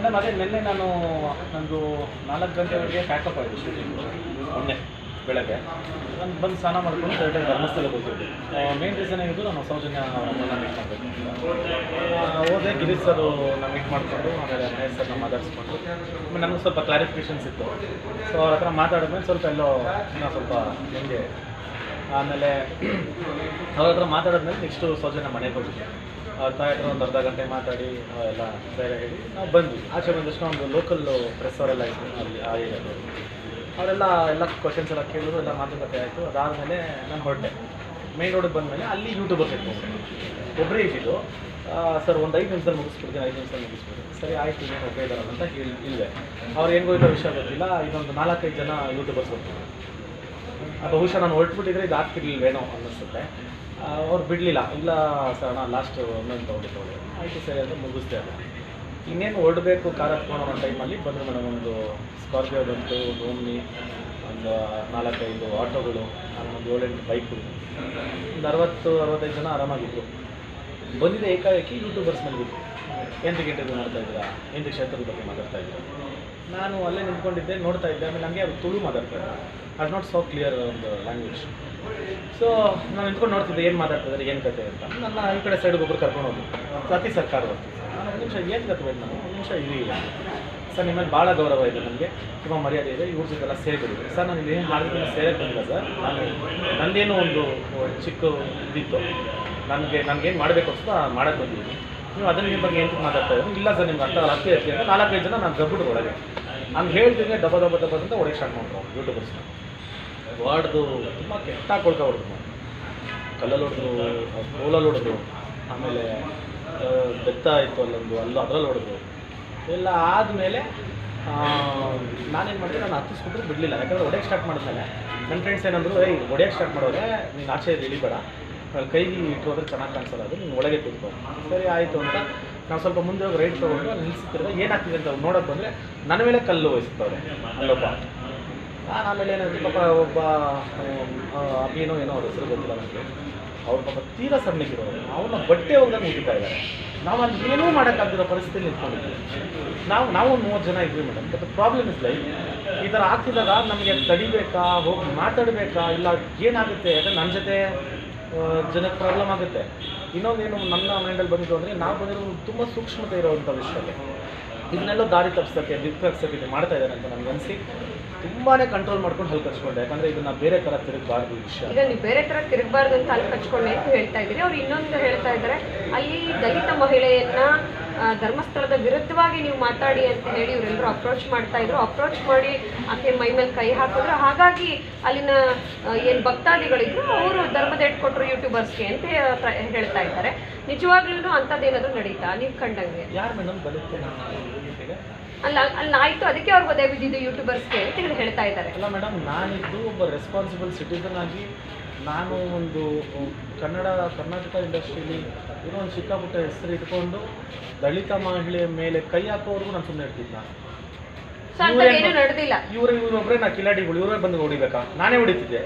Madam ಅದೇ ನಿನ್ನೆ ನಾನು ನಂದು ನಾಲ್ಕು ಗಂಟೆವರೆಗೆ ಪ್ಯಾಕಪ್ ಆಯಿತು ಮೊನ್ನೆ ಬೆಳಗ್ಗೆ. ನಾನು ಬಂದು ಸ್ನಾನ ಮಾಡ್ಕೊಂಡು ಕರೆಕ್ಟಾಗಿ ಧರ್ಮಸ್ಥಳಕ್ಕೆ ಹೋಗಿದ್ದೆ. ಮೇನ್ ರೀಸನ್ ಏನಿದ್ದು ನಾನು ಸೌಜನ್ಯ ಅವರನ್ನ ಮೀಟ್ ಮಾಡಬೇಕು. ಹೋದೆ ಗಿರೀಶ್ ಸರ್ ನಾನು ಮೀಟ್ ಮಾಡಿಕೊಂಡು ಆಮೇಲೆ ಮಹೇಶ್ ಸರ್ನ ಮಾತಾಡಿಸ್ಕೊಂಡು. ಆಮೇಲೆ ನನಗೆ ಸ್ವಲ್ಪ ಕ್ಲಾರಿಫಿಕೇಷನ್ಸ್ ಇತ್ತು. ಸೊ ಅವ್ರ ಹತ್ರ ಮಾತಾಡಿದ್ಮೇಲೆ ಸ್ವಲ್ಪ ಎಲ್ಲೋ ಇನ್ನೂ ಸ್ವಲ್ಪ ಹೆಂಗೆ. ಆಮೇಲೆ ಅವ್ರ ಹತ್ರ ಮಾತಾಡಿದ್ಮೇಲೆ ನೆಕ್ಸ್ಟು ಸೌಜನ್ಯ ಮನೆಗೆ ಹೋಗಿದ್ದೆ. ಅವ್ರ ತಾಯಿ ಒಂದು ಅರ್ಧ ಗಂಟೆ ಮಾತಾಡಿ ಎಲ್ಲ ಬೇರೆ ಹೇಳಿ, ನಾವು ಬಂದ್ವಿ. ಆಚೆ ಬಂದಷ್ಟು ಒಂದು ಲೋಕಲ್ ಪ್ರೆಸ್ ಅವರೆಲ್ಲ ಇತ್ತು ಅಲ್ಲಿ ಆ ಏರಿಯಾದವರು ಅವರೆಲ್ಲ ಎಲ್ಲ ಕ್ವಶನ್ಸ್ ಎಲ್ಲ ಕೇಳಿದ್ರು, ಎಲ್ಲ ಮಾತುಕತೆ ಆಯಿತು. ಅದಾದಮೇಲೆ ನಾನು ಹೊರಟೆ. ಮೇನ್ ರೋಡಿಗೆ ಬಂದಮೇಲೆ ಅಲ್ಲಿ ಯೂಟ್ಯೂಬರ್ ಇಟ್ಕೊಂಡು ಒಬ್ಬರೇ ಇದ್ದಿದ್ದು ಸರ್, ಒಂದು ಐದು ನಿಮಿಷದಲ್ಲಿ ಮುಗಿಸ್ಬಿಡ್ತೀನಿ, ಐದು ನಿಮಿಷದಲ್ಲಿ ಮುಗಿಸ್ಬಿಡ್ತೀನಿ. ಸರಿ, ಆಯಿತು ಏನು ಒಬ್ಬರೇ ಇದ್ದಾರಲ್ಲ ಅಂತ ಹೇಳಿ ಇಲ್ಲದೆ ಅವ್ರು ಹೆಂಗೋ ಇರೋ ವಿಷಯ ಗೊತ್ತಿಲ್ಲ, ಇದೊಂದು ನಾಲ್ಕೈದು ಜನ ಯೂಟ್ಯೂಬರ್ಸ್ ಆ ಬಹುಶಃ ನಾನು ಹೊರಟ್ಬಿಟ್ಟಿದ್ರೆ ಇದು ಆಗ್ತಿರ್ಲಿಲ್ವೇನೋ ಅನ್ನಿಸುತ್ತೆ. ಅವ್ರು ಬಿಡಲಿಲ್ಲ. ಇಲ್ಲ ಸರ್ ನಾನು ಲಾಸ್ಟ್ ಒಂದೊಂದು ತೊಗೊಳ್ಳಿ ಆಯಿತು ಸರಿ ಅಂತ ಮುಗಿಸ್ದೆ ಅದು. ಇನ್ನೇನು ಹೊರಡಬೇಕು ಕಾರ್ ಹತ್ಕೊಂಡು ಟೈಮಲ್ಲಿ ಬಂದರು ಮೇಡಮ್ ಒಂದು ಸ್ಕಾರ್ಪಿಯೋ ಬಂತು ಒಂದು ಓಮ್ನಿ ಒಂದು ನಾಲ್ಕೈದು ಆಟೋಗಳು ಒಂದು ಏಳೆಂಟು ಬೈಕ್ಗಳು ಒಂದು ಅರವತ್ತು, ಅರವತ್ತೈದು ಜನ ಆರಾಮಾಗಿದ್ದರು ಬಂದಿದೆ ಏಕಾಏಕಿ ಯೂಟ್ಯೂಬರ್ಸ್ ಮೇಲೆ ಬಿಟ್ಟು ಎಂತಕ್ಕೆ ಗಂಟೆಗೆ ಮಾಡ್ತಾಯಿದ್ದೀರಾ ಎಂತ ಕ್ಷೇತ್ರದ ಬಗ್ಗೆ ಮಾತಾಡ್ತಾ ಇದ್ದೀರಾ? ನಾನು ಅಲ್ಲೇ ನಿಂತ್ಕೊಂಡಿದ್ದೆ, ನೋಡ್ತಾ ಇದ್ದೆ. ಆಮೇಲೆ ನನಗೆ ಅದು ತುಳು ಮಾತಾಡ್ತಾರೆ. ಅದು ನಾಟ್ ಸೋ ಕ್ಲಿಯರ್ ಒಂದು ಲ್ಯಾಂಗ್ವೇಜ್ ಸೊ ನಾನು ನಿಂತ್ಕೊಂಡು ನೋಡ್ತಿದ್ದೆ, ಏನು ಮಾತಾಡ್ತಿದ್ದಾರೆ, ಏನು ಕತೆ ಅಂತ. ನನ್ನ ಈ ಕಡೆ ಸೈಡ್ಗೆ ಒಬ್ಬರು ಕರ್ಕೊಂಡು ಹೋದ್ರು. ಸತಿ ಸರ್ಕಾರ ಒಂದು ನಿಮಿಷ, ಏನು ಕತ್ಬೇಕು ನಾನು ಒಂದು ನಿಮಿಷ ಇರಿ. ಸರ್, ನಿಮ್ಮ ಮೇಲೆ ಭಾಳ ಗೌರವ ಇದೆ ನನಗೆ. ತುಂಬ ಮರ್ಯಾದೆ ಇದೆ. ಇವ್ರ ಜೊತೆ ಎಲ್ಲ ಸೇರಿಬಿಡಿ. ಸರ್, ನಾನು ಏನು ಮಾಡಿದ್ರೆ ಸೇರಕ್ಕೆ ಬಂದಿಲ್ಲ ಸರ್. ನಾನು, ನಂದೇನೋ ಒಂದು ಚಿಕ್ಕ ಇದಿತ್ತು. ನನಗೆ, ನನಗೇನು ಮಾಡಬೇಕು ಅಂತ ಮಾಡಕ್ಕೆ ಬಂದಿದ್ದೀನಿ. ನೀವು ಅದನ್ನ ನಿಮ್ಮ ಬಗ್ಗೆ ಏನು ಮಾತಾಡ್ತಾ ಇದ್ದೀನಿ ಇಲ್ಲ ಸರ್ ನಿಮ್ಗೆ ಅರ್ಥ ಹತ್ತಿ ಹತ್ತಿ ಅಂತ ನಾಲ್ಕೈದು ಜನ ನಾನು ಗಬ್ಬಿಟ್ಟು ಒಳಗೆ ನಾನು ಹೇಳ್ತೀನಿ ಡಬ್ಬ ಡಬ್ಬ ಡಬ್ಬ ಅಂತ ಒಳಗೆ ಸ್ಟಾರ್ಟ್ ಮಾಡ್ರು ಯೂಟ್ಯೂಬರ್ಸ್ನ ಹೊಡ್ದು ತುಂಬ ಕೆಟ್ಟ ಕೊಡ್ತಾ ಹೊಡೆದ್ರು ಕಲ್ಲಲ್ಲಿ ಹೊಡೆದು ಕೋಲಲ್ಲಿ ಹೊಡೆದು ಆಮೇಲೆ ಬೆತ್ತ ಇತ್ತು ಅಲ್ಲೊಂದು ಅಲ್ಲ ಅದರಲ್ಲಿ ಹೊಡೆದು ಎಲ್ಲ ಆದಮೇಲೆ ನಾನೇನು ಮಾಡಿದೆ ನಾನು ಹತ್ತಿಸ್ಬಿಟ್ರೆ ಬಿಡಲಿಲ್ಲ. ಯಾಕಂದರೆ ಹೊಡೆಯಕ್ಕೆ ಸ್ಟಾರ್ಟ್ ಮಾಡಿದ್ಮೇಲೆ ನನ್ನ ಫ್ರೆಂಡ್ಸ್ ಏನಂದ್ರು ಏಯ್ ಹೊಡೆಯಕ್ಕೆ ಸ್ಟಾರ್ಟ್ ಮಾಡೋರೆ ನೀನು ಆಚೆ ಇಳಿಬೇಡ. ಅಲ್ಲಿ ಇಟ್ಟು ಹೋದ್ರೆ ಚೆನ್ನಾಗಿ ಕಾಣಿಸಲ್ಲ. ಅದು ನೀನು ಒಳಗೆ ಕೂತ್ಕೊ. ಸರಿ, ಆಯಿತು ಅಂತ ನಾವು ಸ್ವಲ್ಪ ಮುಂದೆ ಹೋಗಿ ರೈಟ್ ತೊಗೊಂಡು ಅಲ್ಲಿ ನಿಲ್ಸಿದ್ರೆ ಏನಾಗ್ತಿದೆ ಅಂತ ನೋಡೋಕೆ ಬಂದರೆ ನನ್ನ ಮೇಲೆ ಕಲ್ಲು ವಹಿಸ್ತವ್ರೆ ಅಲ್ಲೊಬ್ಬ ನಾನು ಆಮೇಲೆ ಏನಾದ್ರು ಪಾಪ ಒಬ್ಬ ಅಭಿನೋ ಏನೋ ಅವ್ರ ಹೆಸರು ಗೊತ್ತಿಲ್ಲ ನನಗೆ ಅವ್ರ ಪಾಪ ತೀರಾ ಸಣ್ಣಗಿರೋರು ಅವ್ರನ್ನ ಬಟ್ಟೆ ಹೋಗ್ದಂಗೆ ಮುಗಿತಾ ಇದ್ದಾರೆ ನಾವು ಅಲ್ಲಿ ಏನೂ ಮಾಡೋಕ್ಕಾಗ್ದಿರೋ ಪರಿಸ್ಥಿತಿ ನಿಂತ್ಕೊಂಡಿದ್ವಿ. ನಾವು ನಾವು ಒಂದು ಮೂವತ್ತು ಜನ ಇದ್ವಿ madam but problem is like ಈ ಥರ ಆಗ್ತಿದ್ದಾಗ ನಮಗೆ ತಡಿಬೇಕಾ, ಹೋಗಿ ಮಾತಾಡಬೇಕಾ, ಇಲ್ಲ ಏನಾಗುತ್ತೆ? ಯಾಕಂದ್ರೆ ನನ್ನ ಜೊತೆ ಜನಕ್ಕೆ ಪ್ರಾಬ್ಲಮ್ ಆಗುತ್ತೆ. ಇನ್ನೊಂದೇನು ನನ್ನ ಮೈಂಡಲ್ಲಿ ಬಂದಿದ್ದು ಅಂದರೆ ನಾವು ಬಂದಿರೋ ತುಂಬ ಸೂಕ್ಷ್ಮತೆ ಇರೋವಂಥ ವಿಷಯಕ್ಕೆ. ಇದನ್ನೆಲ್ಲ ದಾರಿ ತಪ್ಪಿಸೋಕ್ಕೆ ಇದು ಮಾಡ್ತಾ ಇದ್ದಾರೆ ಅಂತ ನನಗೆ ಅನಿಸಿ. ತುಂಬಾ ಕಂಟ್ರೋಲ್ ಮಾಡ್ಕೊಂಡು ಹಲ್ಲು ಕಚ್ಕೊಂಡೆ. ಯಾಕಂದರೆ ಇದನ್ನ ಬೇರೆ ಥರ ತಿರುಗಬಾರ್ದು ವಿಷಯ ಈಗ ನೀವು ಬೇರೆ ತರ ತಿರುಗಬಾರ್ದು ಅಂತ ಅಲ್ಲಿ ಕಚ್ಕೊಂಡೆ ಅಂತ ಹೇಳ್ತಾ ಇದ್ದೀರಿ. ಅವ್ರು ಇನ್ನೊಂದು ಹೇಳ್ತಾ ಇದ್ದಾರೆ. ಅಲ್ಲಿ ದಲಿತ ಮಹಿಳೆಯನ್ನ ಧರ್ಮಸ್ಥಳದ ವಿರುದ್ಧವಾಗಿ ನೀವು ಮಾತಾಡಿ ಅಂತ ಹೇಳಿ ಇವರೆಲ್ಲರೂ ಅಪ್ರೋಚ್ ಮಾಡ್ತಾ ಇದ್ರು. ಅಪ್ರೋಚ್ ಮಾಡಿ ಆಕೆ ಮೈ ಮೇಲೆ ಕೈ ಹಾಕಿದ್ರು. ಹಾಗಾಗಿ ಅಲ್ಲಿನ ಏನು ಭಕ್ತಾದಿಗಳಿದ್ರು ಅವರು ಧರ್ಮದ ಕೊಟ್ಟರು ಯೂಟ್ಯೂಬರ್ಸ್ಗೆ ಅಂತ ಹೇಳ್ತಾ ಇದ್ದಾರೆ. ನಿಜವಾಗ್ಲೂ ಅಂಥದ್ದೇನಾದ್ರು ನಡೀತಾ? ನೀವು ಕಂಡಂಗೆ? ಯಾರು ಮೇಡಮ್ ಬರುತ್ತೆ ಅಲ್ಲ ಅಲ್ಲಿ ಆಯ್ತು ಅದಕ್ಕೆ ಅವ್ರು ಬದೇ ಬಿದ್ದಿದ್ದು ಯೂಟ್ಯೂಬರ್ಸ್ಗೆ ಅಂತ ಹೇಳಿ ಹೇಳ್ತಾ ಇದ್ದಾರೆ. ಅಲ್ಲ ಮೇಡಮ್ ನಾನಿದ್ದು ಒಬ್ಬ ರೆಸ್ಪಾನ್ಸಿಬಲ್ ಸಿಟಿಸನ್ ಆಗಿ ನಾನು ಒಂದು ಕನ್ನಡ ಕರ್ನಾಟಕ ಇಂಡಸ್ಟ್ರೀಲಿ ಏನೋ ಒಂದು ಸಿಕ್ಕಾಪುಟ್ಟ ಹೆಸರು ಇಟ್ಕೊಂಡು ದಲಿತ ಮಹಿಳೆಯ ಮೇಲೆ ಕೈ ಹಾಕೋವರೆಗೂ ನಾನು ಸುಮ್ಮನೆ ಇರ್ತಿದ್ದ ನಡೆದಿಲ್ಲ. ಇವರು ಇವರೊಬ್ಬರೇ ನಾ ಕಿಲಾಡಿಗಳು ಇವರೇ ಬಂದು ಹೊಡಿಬೇಕಾ ನಾನೇ ಹೊಡಿತಿದ್ದೆ.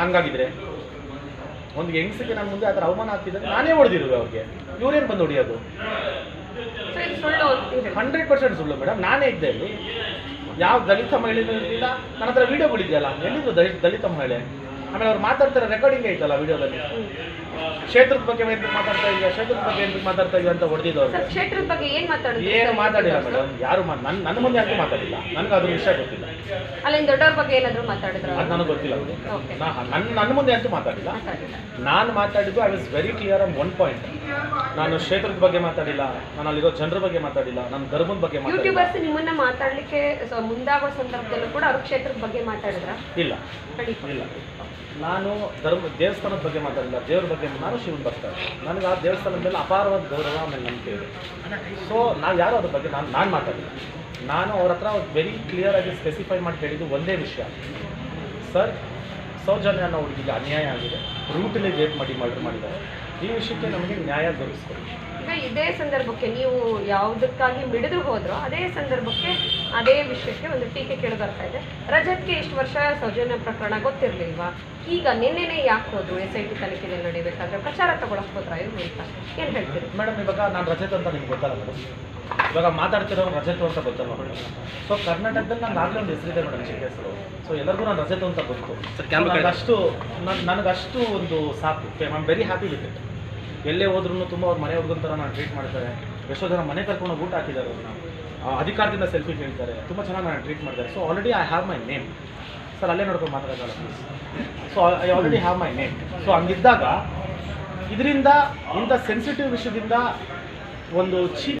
ಹಂಗಾಗಿದ್ರೆ ಒಂದು ಹೆಂಗಸಿಗೆ ನಾನು ಮುಂದೆ ಆತರ ಅವಮಾನ ಆಗ್ತಿದ್ದೆ ನಾನೇ ಹೊಡೆದಿರೋದು ಅವ್ರಿಗೆ. ಇವರೇನು ಬಂದು ಹೊಡಿಯೋದು? ಹಂಡ್ರೆಡ್ ಪರ್ಸೆಂಟ್ ಸುಳ್ಳು ಮೇಡಮ್ ನಾನೇ ಇದ್ದೆ ಅಲ್ಲಿ. ಯಾವ ದಲಿತ ಮಹಿಳೆ ಇರಲಿಲ್ಲ. ನನ್ನ ಹತ್ರ ವಿಡಿಯೋಗಳಿದೆಯಲ್ಲ ಎಲ್ಲಿದ್ರು ದಲಿತ ದಲಿತ ಮಹಿಳೆ? ಆಮೇಲೆ ಅವ್ರು ಮಾತಾಡ್ತಾರೆ ರೆಕಾರ್ಡಿಂಗ್ ಐತಲ್ಲ ವಿಡಿಯೋದಲ್ಲಿ? ಕ್ಷೇತ್ರದ ಬಗ್ಗೆ ಮಾತಾಡ್ತಾ ಇದೆಯಾ ಕ್ಷೇತ್ರದ ಬಗ್ಗೆ ಮಾತಾಡ್ತಾ ಇದೆಯಾ ಅಂತ ಹೊಡೆದಿದ್ದವ್ರು ಸರ್ ಕ್ಷೇತ್ರದ ಬಗ್ಗೆ ಏನ್ ಮಾತಾಡಿದ್ರು ಏನು ಮಾತಾಡಿಲ್ಲ ಮೇಡಮ್ ಯಾರು ನನ್ನ ನನ್ನ ಮುಂದೆ ಅಂತೂ ಮಾತಾಡಿಲ್ಲ. ನನಗೆ ಅದ್ರ ವಿಷಯ ಗೊತ್ತಿಲ್ಲ. ಅಲ್ಲಿನ ದೊಡ್ಡವ್ರ ಬಗ್ಗೆ ಏನಾದ್ರು ಮಾತಾಡಿದ್ರು? ಅದು ನನಗೆ ಗೊತ್ತಿಲ್ಲ. ನಾ ನನ್ನ ನನ್ನ ಮುಂದೆ ಅಂತೂ ಮಾತಾಡಿಲ್ಲ. ಮಾತಾಡಿಲ್ಲ. ನಾನು ಮಾತಾಡಿದ್ದು I was very clear on one point ನಾನು ಕ್ಷೇತ್ರದ ಬಗ್ಗೆ ಮಾತಾಡಿಲ್ಲ. ನಾನು ಅಲ್ಲಿರೋ ಜನರ ಬಗ್ಗೆ ಮಾತಾಡಿಲ್ಲ. ನನ್ನ ಗರ್ಭದ ಬಗ್ಗೆ ಮಾತಾಡಿಲ್ಲ. ಯೂಟ್ಯೂಬರ್ಸ್ ನಿಮ್ಮನ್ನ ಮಾತಾಡಲಿಕ್ಕೆ ಸೊ ಮುಂದಾಗೋ ಸಂದರ್ಭದಲ್ಲೂ ಕೂಡ ಅವ್ರ ಕ್ಷೇತ್ರದ ಬಗ್ಗೆ ಮಾತಾಡಿದ್ರ? ಇಲ್ಲ. ಖಂಡಿತ. ಇಲ್ಲ. ನಾನು ಧರ್ಮ, ದೇವಸ್ಥಾನದ ಬಗ್ಗೆ ಮಾತಾಡಿಲ್ಲ, ದೇವ್ರ ಬಗ್ಗೆ ನಾನು ಶಿವನ ಭಕ್ತ. ನನಗೆ ಆ ದೇವಸ್ಥಾನದ ಮೇಲೆ ಅಪಾರವಾದ ಗೌರವ ಆಮೇಲೆ ನಂಬಿಕೆ ಇದೆ. ಸೊ ನಾವು ಯಾರು ಅದ್ರ ಬಗ್ಗೆ ನಾನು ನಾನು ಮಾತಾಡಿಲ್ಲ. ನಾನು ಅವ್ರ ಹತ್ರ ವೆರಿ ಕ್ಲಿಯರ್ ಆಗಿ ಸ್ಪೆಸಿಫೈ ಮಾಡಿ ಹೇಳಿದ್ದು ಒಂದೇ ವಿಷಯ. ಸರ್ ಸೌಜನ್ಯ ಅನ್ನೋ ಹುಡುಗಿಗೆ ಅನ್ಯಾಯ ಆಗಿದೆ. ರೂಟಲ್ಲಿ ರೇಪ್ ಮಾಡಿ ಮರ್ಡರ್ ಮಾಡಿದ್ದಾರೆ. ಈ ವಿಷಯಕ್ಕೆ ನಮಗೆ ನ್ಯಾಯ ದೊರಕಿಸ್ಕೊಡಿ ಈಗ ಇದೇ ಸಂದರ್ಭಕ್ಕೆ ನೀವು ಯಾವುದಕ್ಕಾಗಿ ಮಿಡಿದು ಹೋದ್ರೋ ಅದೇ ಸಂದರ್ಭಕ್ಕೆ ಅದೇ ವಿಷಯಕ್ಕೆ ಒಂದು ಟೀಕೆ ಕೇಳಿ ಬರ್ತಾ ಇದೆ. ರಜತ್ಗೆ ಇಷ್ಟು ವರ್ಷ ಸೌಜನ್ಯ ಪ್ರಕರಣ ಗೊತ್ತಿರಲಿಲ್ವಾ? ಈಗ ನಿನ್ನೆನೆ ಯಾಕೆ ಹೋದ್ರು? ಎಸ್ ಐ ಟಿ ತನಿಖೆ ನಡೀಬೇಕಾದ್ರೆ ಪ್ರಚಾರ ತಗೊಳಕ್ ಹೋದ್ರ ಇವ್ರು ಅಂತ? ಏನು ಹೇಳ್ತೀರಿ? ಮೇಡಮ್ ಇವಾಗ ನಾನು ರಜತ್ ಅಂತ ನಿಮ್ಗೆ ಗೊತ್ತಲ್ಲ ಮೇಡಮ್. ಇವಾಗ ಮಾತಾಡ್ತಿರೋ ರಜತ್ ಅಂತ ಗೊತ್ತಲ್ಲ ಮೇಡಮ್. ಸೊ ಕರ್ನಾಟಕದಲ್ಲಿ ನಾನು ಆಗಲೇ ಒಂದು ಹೆಸರಿದೆ ಮೇಡಮ್ ಚಿಕ್ಕ ಹೆಸರು ಸೊ ಎಲ್ಲರಿಗೂ ನಾನು ರಜತ್ ಅಂತ ಗೊತ್ತು. ನನಗಷ್ಟು ನನಗಷ್ಟು ಒಂದು ಸಾಕು. I am very happy with it ಎಲ್ಲೇ ಹೋದ್ರೂ ತುಂಬ ಅವ್ರ ಮನೆ ಹುಡುಗನ ಥರ ನಾನು ಟ್ರೀಟ್ ಮಾಡ್ತಾರೆ. ಎಷ್ಟೋ ಜನ ಮನೆ ಕರ್ಕೊಂಡು ಊಟ ಹಾಕಿದ್ದಾರೆ ಅವ್ರನ್ನ ಅಧಿಕಾರದಿಂದ ಸೆಲ್ಫಿ ಕೇಳ್ತಾರೆ. ತುಂಬ ಚೆನ್ನಾಗಿ ನಾನು ಟ್ರೀಟ್ ಮಾಡ್ತಾರೆ. So already I have my name sir ಅಲ್ಲೇ ನೋಡ್ಕೊಂಡು ಮಾತಾಡೋಲ್ಲ so I already have my name so ಹಂಗಿದ್ದಾಗ, ಇದರಿಂದ ಇಂಥ ಸೆನ್ಸಿಟಿವ್ ವಿಷಯದಿಂದ ಒಂದು ಚೀಪ್